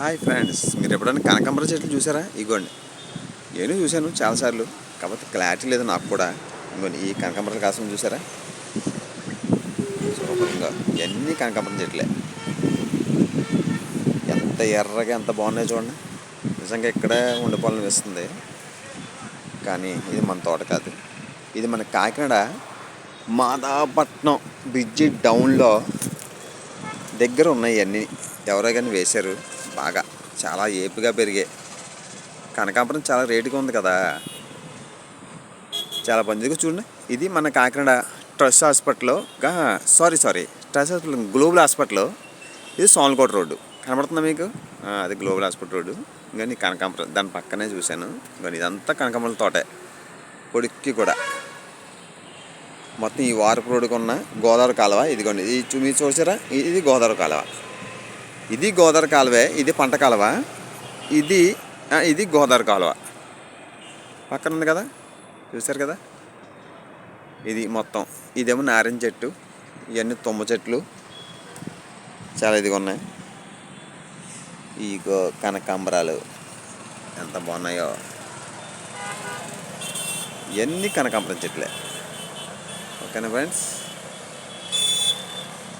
Hi friends మీరు ఎప్పుడైనా కనకాంబర చెట్లు చూసారా? ఇగోండి. నేను చూశాను చాలాసార్లు కాకపోతే క్లారిటీ లేదు నాకు కూడా. ఇగోండి ఈ కనకాంబరాల కాసం చూసారా? సూపర్గా. ఇవన్నీ కనకాంబరం చెట్లే. ఎంత ఎర్రగా ఎంత బాగున్నాయి చూడండి. నిజంగా ఇక్కడే ఉండిపోవాలని వేస్తుంది. కానీ ఇది మన తోట కాదు. ఇది మన కాకినాడ మాదాపట్నం బ్రిడ్జి డౌన్లో దగ్గర ఉన్నాయి అన్నీ. ఎవరో కానీ వేశారు. బాగా చాలా ఏపుగా పెరిగాయి. కనకాంబరం చాలా రేటుగా ఉంది కదా. చాలా మందిగా చూడండి. ఇది మన కాకినాడ ట్రస్ట్ హాస్పిటల్లో sorry sorry trust hospital global హాస్పిటల్లో ఇది సోన్కోట రోడ్డు. కనబడుతుందా మీకు? అది గ్లోబల్ హాస్పిటల్ రోడ్డు. కానీ కనకాంబరం దాని పక్కనే చూశాను. కానీ ఇదంతా కనకాంబరం తోటే. పొడిక్కి కూడా. మొత్తం ఈ వారపు రోడ్డుకున్న గోదావరి కాలువ. ఇదిగోండి ఇది మీరు చూసారా? ఇది గోదావరి కాలువ. ఇది గోదావరి కాలువే ఇది పంట కాలువ? ఇది ఇది గోదావరి కాలువ. పక్కన ఉంది కదా? చూశారు కదా? ఇది మొత్తం. ఇదేమో నారింజ చెట్టు ఇవన్నీ తుమ్మ చెట్లు. చాలా ఇదిగా ఉన్నాయి. ఈ గో కనకాంబరాలు ఎంత బాగున్నాయో. ఇవన్నీ కనకాంబరం చెట్లే. ఓకేనా ఫ్రెండ్స్?